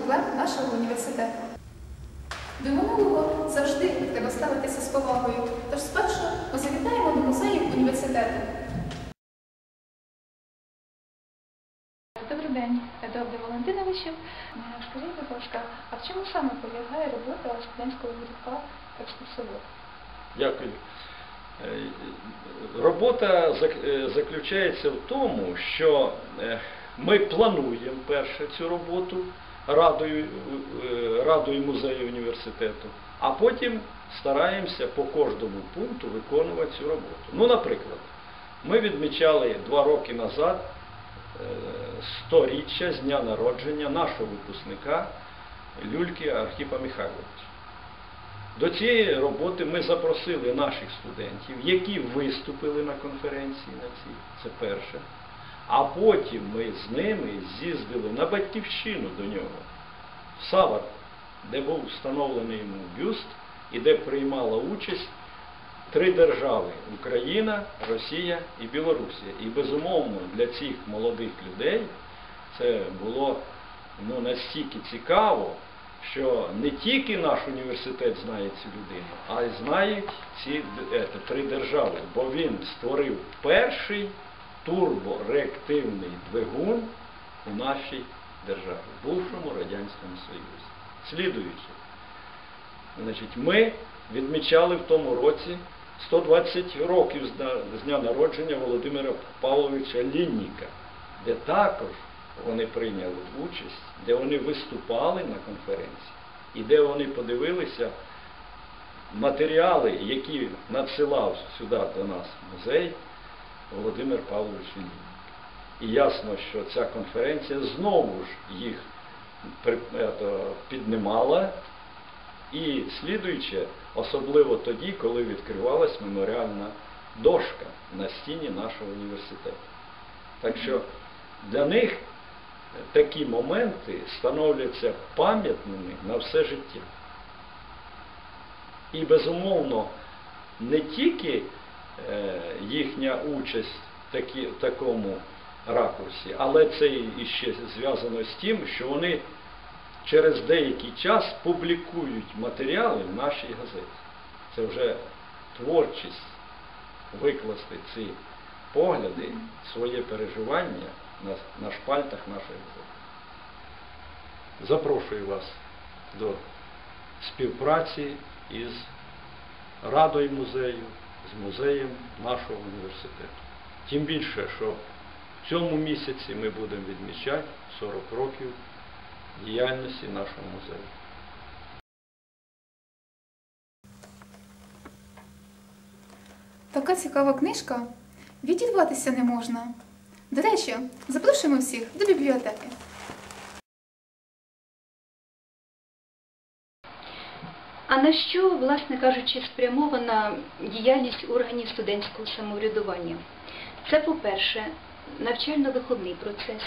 проблем нашого університету. До минулого завжди треба ставитися з повагою, тож спершу ми завітаємо до музеїв університету. Добрий день, Едуарде Валентиновичу. Е, Скажіть, будь ласка, а в чому саме полягає робота студентського гуртка екскурсовод? Дякую. Е, Робота е, заключається в тому, що е, ми плануємо перше цю роботу радою, е, радою музею університету, а потім стараємося по кожному пункту виконувати цю роботу. Ну, наприклад, ми відмічали два роки назад е, сторіччя з дня народження нашого випускника Люльки Архіпа Михайловича. До цієї роботи ми запросили наших студентів, які виступили на конференції на цій, це перше. А потім ми з ними з'їздили на батьківщину до нього, Савар, де був встановлений йому бюст і де приймала участь три держави Україна, Росія і Білорусія. І безумовно для цих молодих людей це було ну, настільки цікаво, що не тільки наш університет знає цю людину, а й знають ці е, три держави, бо він створив перший турбореактивний двигун у нашій державі, в бувшому Радянському Союзі. Слідуючи, значить, ми відмічали в тому році 120 років з дня народження Володимира Павловича Лінніка, де також вони прийняли участь, де вони виступали на конференції, і де вони подивилися матеріали, які надсилав сюди до нас музей Володимир Павлович Лінник. І ясно, що ця конференція знову ж їх піднімала. І слідуюче, особливо тоді, коли відкривалась меморіальна дошка на стіні нашого університету. Так що для них такі моменти становляться пам'ятними на все життя. І безумовно, не тільки е, їхня участь в такі, в такому ракурсі, але це і ще зв'язано з тим, що вони через деякий час публікують матеріали в нашій газеті. Це вже творчість викласти ці погляди, своє переживання на, на шпальтах нашої газети. Запрошую вас до співпраці із Радою музею, з музеєм нашого університету. Тим більше, що в цьому місяці ми будемо відмічати 40 років діяльності нашого музею. Така цікава книжка. Відірватися не можна. До речі, запрошуємо всіх до бібліотеки. А на що, власне кажучи, спрямована діяльність органів студентського самоврядування? Це, по-перше, навчально-виховний процес,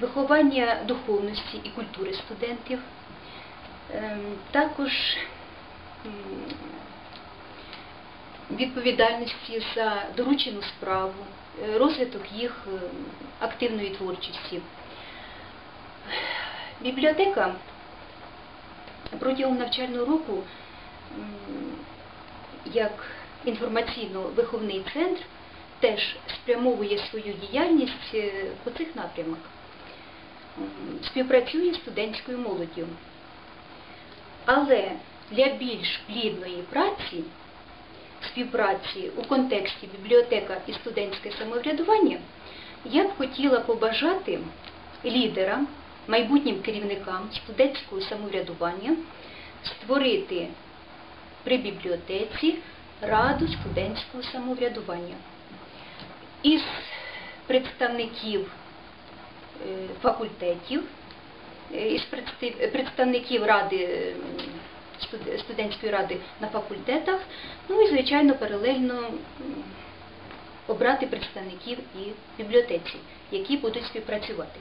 виховання духовності і культури студентів, ем, також відповідальності за доручену справу, е, розвиток їх ем, активної творчості. Бібліотека протягом навчального року як інформаційно-виховний центр теж спрямовує свою діяльність е, по цих напрямах. Співпрацює з студентською молоддю. Але для більш плідної праці, співпраці у контексті бібліотека і студентське самоврядування, я б хотіла побажати лідерам, майбутнім керівникам студентського самоврядування створити при бібліотеці Раду студентського самоврядування із представників е, факультетів, е, із представників ради е, студентської ради на факультетах, ну і звичайно паралельно обрати представників і бібліотеці, які будуть співпрацювати.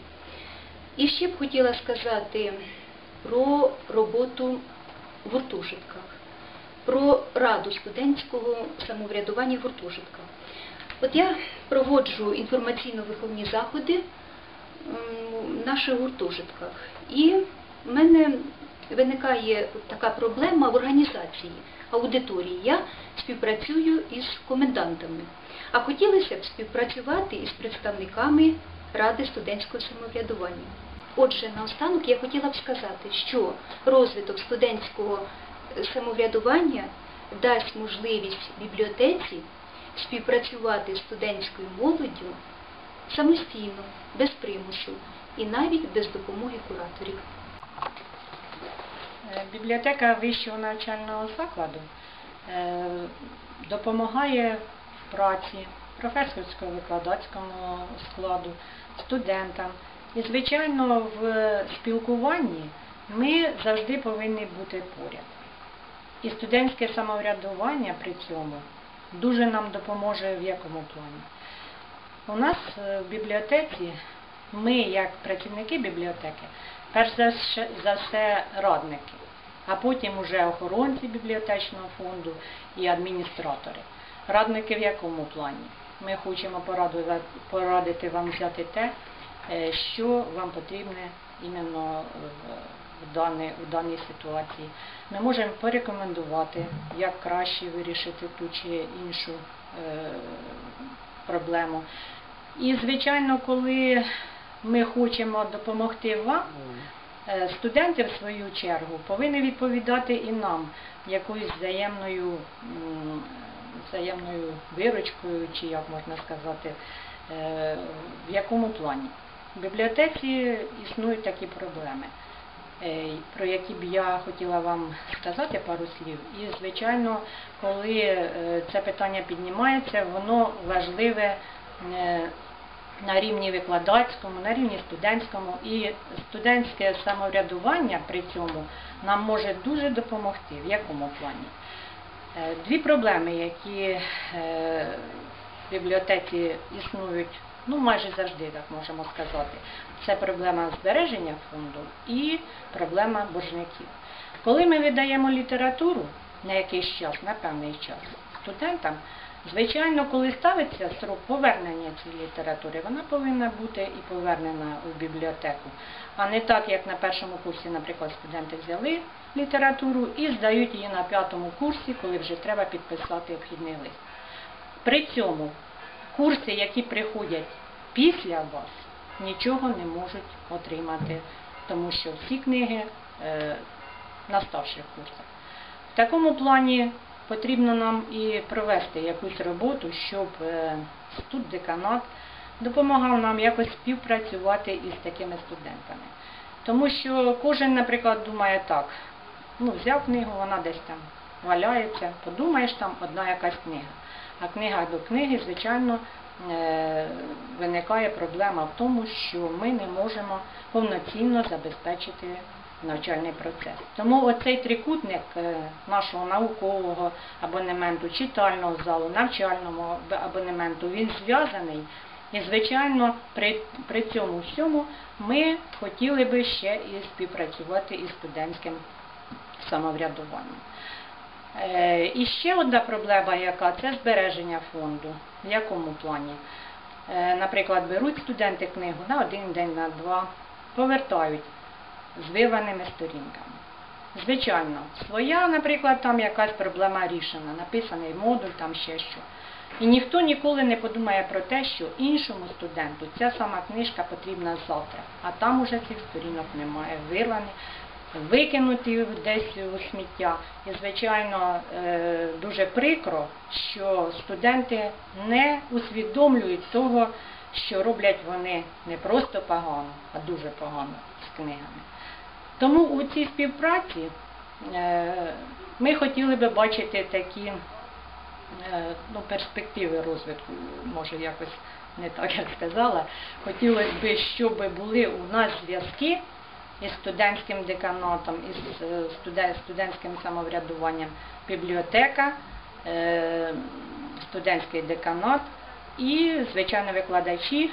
І ще б хотіла сказати про роботу в гуртожитках, про раду студентського самоврядування в гуртожитках. От я проводжу інформаційно-виховні заходи в наших гуртожитках. І в мене виникає така проблема в організації аудиторії. Я співпрацюю із комендантами, а хотілося б співпрацювати із представниками Ради студентського самоврядування. Отже, наостанок я хотіла б сказати, що розвиток студентського е, самоврядування дасть можливість бібліотеці співпрацювати з студентською молоддю самостійно, без примусу і навіть без допомоги кураторів. Е, Бібліотека вищого навчального закладу е, допомагає в праці професорсько-викладацькому складу, студентам. І, звичайно, в спілкуванні ми завжди повинні бути поряд. І студентське самоврядування при цьому дуже нам допоможе в якому плані. У нас е, в бібліотеці ми, як працівники бібліотеки, перш за все, радники, а потім уже охоронці бібліотечного фонду і адміністратори. Радники в якому плані? Ми хочемо порадити вам взяти те, е, що вам потрібне іменно в- даній, в даній ситуації. Ми можемо порекомендувати, як краще вирішити ту чи іншу е, проблему. І, звичайно, коли ми хочемо допомогти вам, е, студенти, в свою чергу, повинні відповідати і нам якоюсь взаємною, взаємною виручкою, чи як можна сказати, е, в якому плані. В бібліотеці існують такі проблеми, е, про які б я хотіла вам сказати пару слів. І, звичайно, коли е, це питання піднімається, воно важливе на рівні викладацькому, на рівні студентському. І студентське самоврядування при цьому нам може дуже допомогти. В якому плані? Е, Дві проблеми, які е, в бібліотеці існують, ну майже завжди, так можемо сказати. Це проблема збереження фонду і проблема боржників. Коли ми видаємо літературу на якийсь час, на певний час студентам, звичайно, коли ставиться срок повернення цієї літератури, вона повинна бути і повернена у бібліотеку. А не так, як на першому курсі, наприклад, студенти взяли літературу і здають її на п'ятому курсі, коли вже треба підписати обхідний лист. При цьому курси, які приходять після вас, нічого не можуть отримати, тому що всі книги е, на старших курсах. В такому плані потрібно нам і провести якусь роботу, щоб е, студдеканат допомагав нам якось співпрацювати із такими студентами. Тому що кожен, наприклад, думає так, ну, взяв книгу, вона десь там валяється, подумаєш, там одна якась книга. А книга до книги, звичайно, е, виникає проблема в тому, що ми не можемо повноцінно забезпечити навчальний процес. Тому оцей трикутник е, нашого наукового абонементу, читального залу, навчального абонементу, він зв'язаний. І, звичайно, при, при цьому всьому ми хотіли би ще і співпрацювати із студентським самоврядуванням. Е, І ще одна проблема, яка це збереження фонду. В якому плані? Е, Наприклад, беруть студенти книгу на один день, на два, повертають з вирваними сторінками. Звичайно, своя, наприклад, там якась проблема рішена, написаний модуль, там ще що. І ніхто ніколи не подумає про те, що іншому студенту ця сама книжка потрібна завтра, а там уже цих сторінок немає, вирвані, викинуті десь у сміття. І, звичайно, е, дуже прикро, що студенти не усвідомлюють того, що роблять вони не просто погано, а дуже погано з книгами. Тому у цій співпраці е, ми хотіли би бачити такі е, ну, перспективи розвитку, може якось не так як сказала. Хотілося б, щоб були у нас зв'язки із студентським деканатом, із е, студентським самоврядуванням бібліотека, е, студентський деканат і, звичайно, викладачі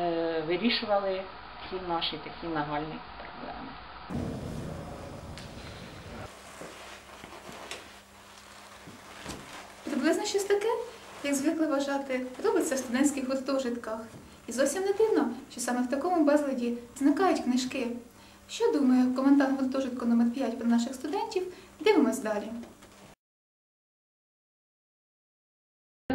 е, вирішували ці наші такі нагальні проблеми. Приблизно щось таке, як звикли вважати, робиться в студентських гуртожитках. І зовсім не дивно, що саме в такому безладі зникають книжки. Що думає коментар гуртожитку номер 5 про наших студентів? Дивимось далі.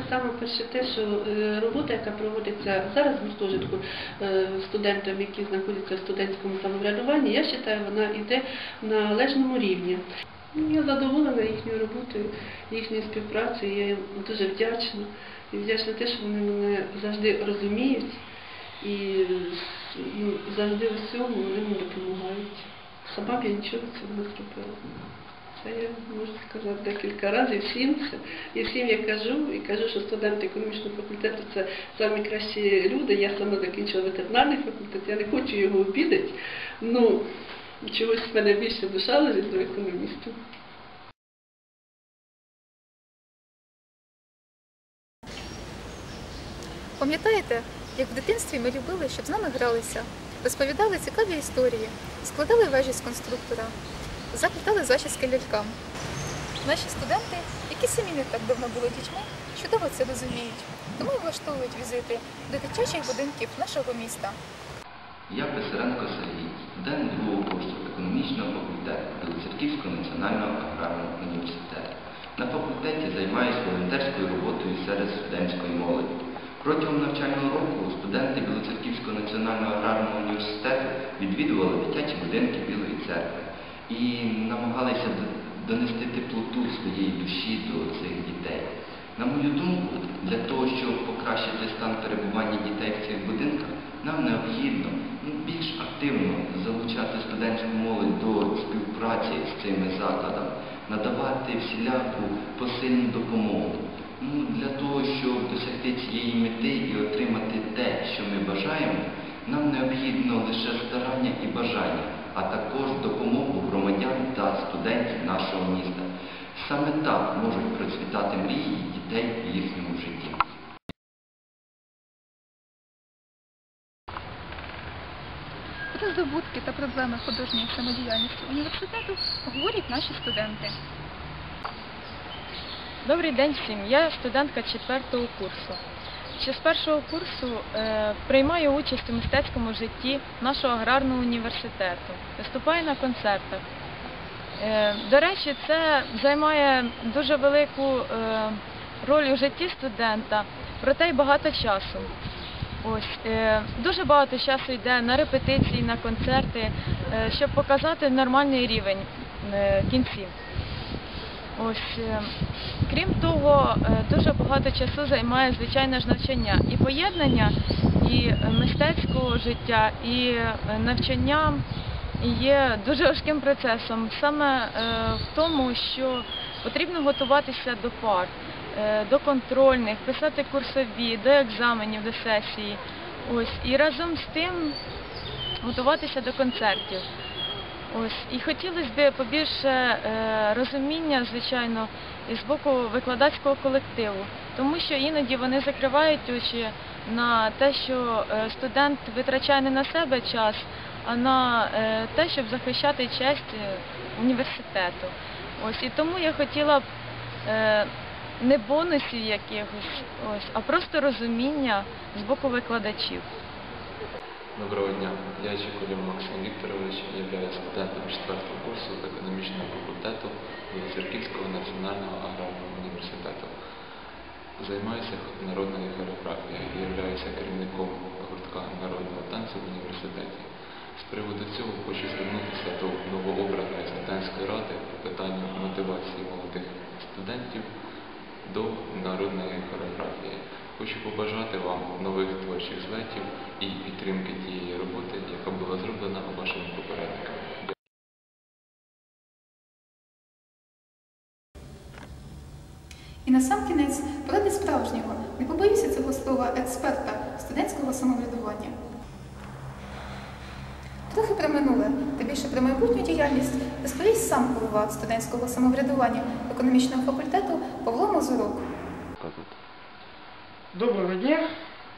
Саме перше те, що е, робота, яка проводиться зараз в гуртожитку е, студентам, які знаходяться в студентському самоврядуванні, я вважаю, вона йде на належному рівні. Ну, Я задоволена їхньою роботою, їхньою співпрацею, я їм дуже вдячна. І вдячна те, що вони мене завжди розуміють і ну, завжди у всьому вони мені допомагають. Сама б я нічого цього не зробила. Це я можу сказати декілька разів всім це. І всім я кажу, і кажу, що студенти економічного факультету це самі кращі люди. Я сама закінчила ветеринарний факультет, я не хочу його обідати. Ну, чогось в мене більше душа лежить до економістів. Пам'ятаєте, як в дитинстві ми любили, щоб з нами гралися, розповідали цікаві історії, складали вежі з конструктора, заплітали зачіски лялькам. Наші студенти, які самі не так давно були дітьми, чудово це розуміють, тому й влаштовують візити до дитячих будинків нашого міста. Я Писаренко Сергій, студент другого курсу економічного факультету Білоцерківського національного аграрного університету. На факультеті займаюся волонтерською роботою серед студентської молоді. Протягом навчального року студенти Білоцерківського національного аграрного університету відвідували дитячі будинки Білої церкви і намагалися донести теплоту своєї душі до цих дітей. На мою думку, для того, щоб покращити стан перебування дітей в цих будинках, нам необхідно ну, більш активно залучати студентську молодь до співпраці з цими закладами, надавати всіляку посильну допомогу. Ну, для того, щоб досягти цієї мети і отримати те, що ми бажаємо, нам необхідно лише старання і бажання, а також допомогу громадян та студентів нашого міста. Саме так можуть процвітати мрії дітей в їхньому житті. Про здобутки та проблеми художньої самодіяльності університету говорять наші студенти. Добрий день всім. Я студентка четвертого курсу. Ще з першого курсу е, приймаю участь у мистецькому житті нашого аграрного університету. Виступаю на концертах. Е, до речі, це займає дуже велику е, роль у житті студента, проте й багато часу. Ось е, дуже багато часу йде на репетиції, на концерти, е, щоб показати нормальний рівень е, кінців. Ось е, крім того, е, дуже багато часу займає звичайне ж навчання і поєднання і мистецького життя, і е, навчання є дуже важким процесом, саме в тому, що потрібно готуватися до пар, до контрольних, писати курсові, до екзаменів, до сесії. Ось і разом з тим готуватися до концертів. Ось і хотілося б побільше е, розуміння, звичайно, і з боку викладацького колективу, тому що іноді вони закривають очі на те, що е, студент витрачає не на себе час, а на е, те, щоб захищати честь університету. Ось і тому я хотіла б не бонусів якихось, ось, а просто розуміння з боку викладачів. Доброго дня. Я Чекулів Максим Вікторович, являюсь студентом 4 курсу економічного факультету Білоцерківського національного аграрного університету. Займаюся народною хореографією і являюся керівником гуртка народного танцю в університеті. З приводу цього хочу звернутися до новообраної студентської ради по питанню мотивації молодих студентів до народної хореографії. Хочу побажати вам нових творчих злетів і підтримки тієї роботи, яка була зроблена вашими попередниками. І на сам кінець поради справжнього, не побоюся цього слова, експерта студентського самоврядування. Трохи про минуле та більше про майбутню діяльність розповість сам голова студентського самоврядування економічного факультету Павло Мазурук. Доброго дня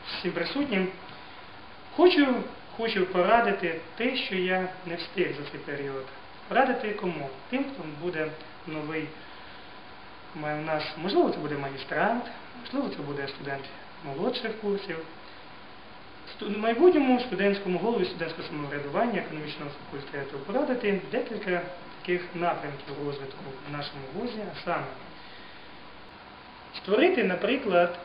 всім присутнім. Хочу хочу порадити те, що я не встиг за цей період. Порадити кому? Тим, хто буде новий у нас, можливо, це буде магістрант, можливо, це буде студент молодших курсів. В майбутньому студентському голові студентського самоврядування економічного факультету порадити декілька таких напрямків розвитку в нашому вузі, а саме створити, наприклад,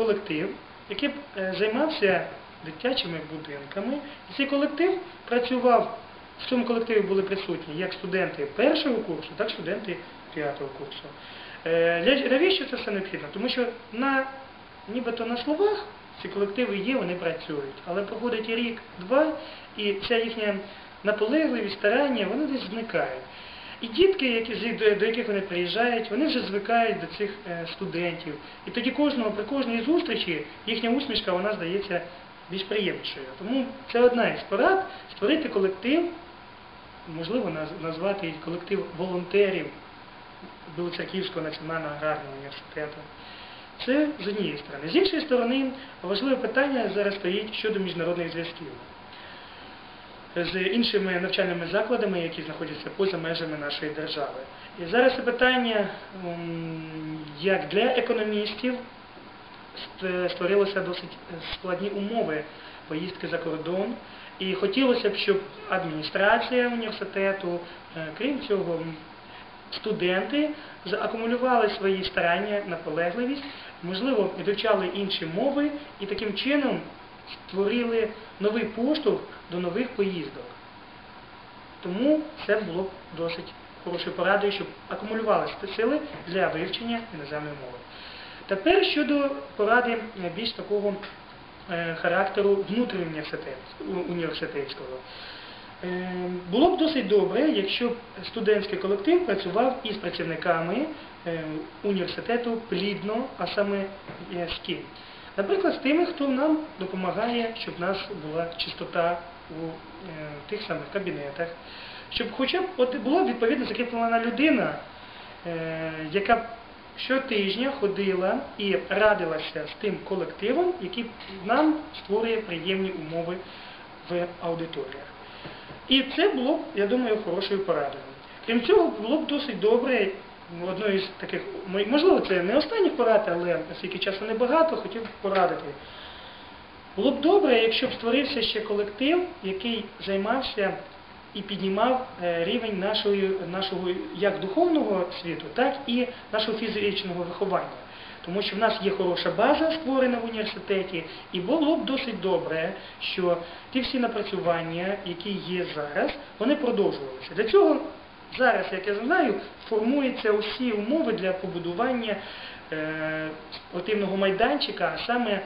колектив, який е, займався дитячими будинками. І цей колектив працював, в цьому колективі були присутні як студенти першого курсу, так і студенти п'ятого курсу. Е, Навіщо це все необхідно? Тому що на, нібито на словах ці колективи є, вони працюють, але проходить і рік, два, і ця їхня наполегливість, старання, вони десь зникають. І дітки, які, до, яких вони приїжджають, вони вже звикають до цих е, студентів. І тоді кожного, при кожній зустрічі їхня усмішка вона здається більш приємнішою. Тому це одна із порад створити колектив, можливо, назвати колектив волонтерів Білоцерківського національного аграрного університету. Це з однієї сторони. З іншої сторони, важливе питання зараз стоїть щодо міжнародних зв'язків з іншими навчальними закладами, які знаходяться поза межами нашої держави. І зараз питання, як для економістів, створилися досить складні умови поїздки за кордон. І хотілося б, щоб адміністрація університету, е, крім цього, студенти акумулювали свої старання, наполегливість, можливо, вивчали інші мови і таким чином створили новий поштовх до нових поїздок. Тому це було б досить хорошою порадою, щоб акумулювалися сили для вивчення іноземної мови. Тепер щодо поради е, більш такого е, характеру університетського. Е, Було б досить добре, якщо б студентський колектив працював із працівниками університету плідно, а саме з ким. Наприклад, з тими, хто нам допомагає, щоб в нас була чистота у е, тих самих кабінетах, щоб хоча б от була відповідно закріплена людина, е, яка щотижня ходила і радилася з тим колективом, який нам створює приємні умови в аудиторіях. І це було б, я думаю, хорошою порадою. Крім цього, було б досить добре, одною з таких, можливо, це не останніх порад, але оскільки часу небагато, хотів б порадити. Було б добре, якщо б створився ще колектив, який займався і піднімав е, рівень нашої, нашого як духовного світу, так і нашого фізичного виховання. Тому що в нас є хороша база створена в університеті, і було б досить добре, що ті всі напрацювання, які є зараз, вони продовжувалися. Для цього зараз, як я знаю, формуються усі умови для побудування е, спортивного майданчика, а саме е,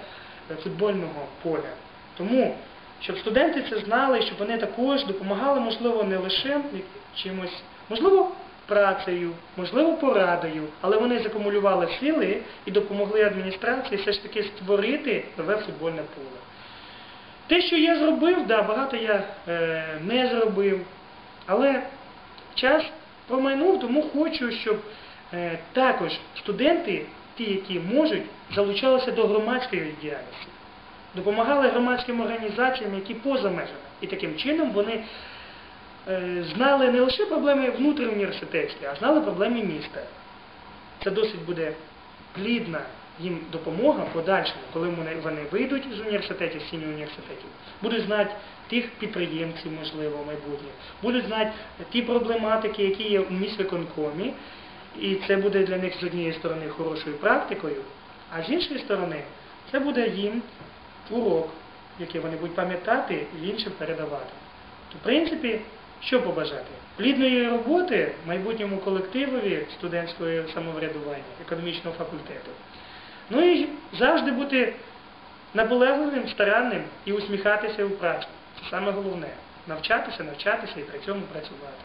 футбольного поля. Тому, щоб студенти це знали, щоб вони також допомагали, можливо, не лише чимось, можливо, працею, можливо, порадою, але вони закумулювали сили і допомогли адміністрації все ж таки створити нове футбольне поле. Те, що я зробив, да, багато я е, не зробив, але час промайнув, тому хочу, щоб е, також студенти, ті, які можуть, залучалися до громадської діяльності, допомагали громадським організаціям, які поза межами. І таким чином вони е, знали не лише проблеми внутріуніверситетські, а знали проблеми міста. Це досить буде плідна їм допомога в подальшому, коли вони, вийдуть з університетів, з сінь університетів, будуть знати тих підприємців, можливо, в майбутнє, будуть знати ті проблематики, які є у міськвиконкомі, і це буде для них з однієї сторони хорошою практикою, а з іншої сторони це буде їм урок, який вони будуть пам'ятати і іншим передавати. То, в принципі, що побажати? Плідної роботи майбутньому колективові студентського самоврядування, економічного факультету. Ну і завжди бути наполегливим, старанним і усміхатися у праці. Це саме головне. Навчатися, навчатися і при цьому працювати.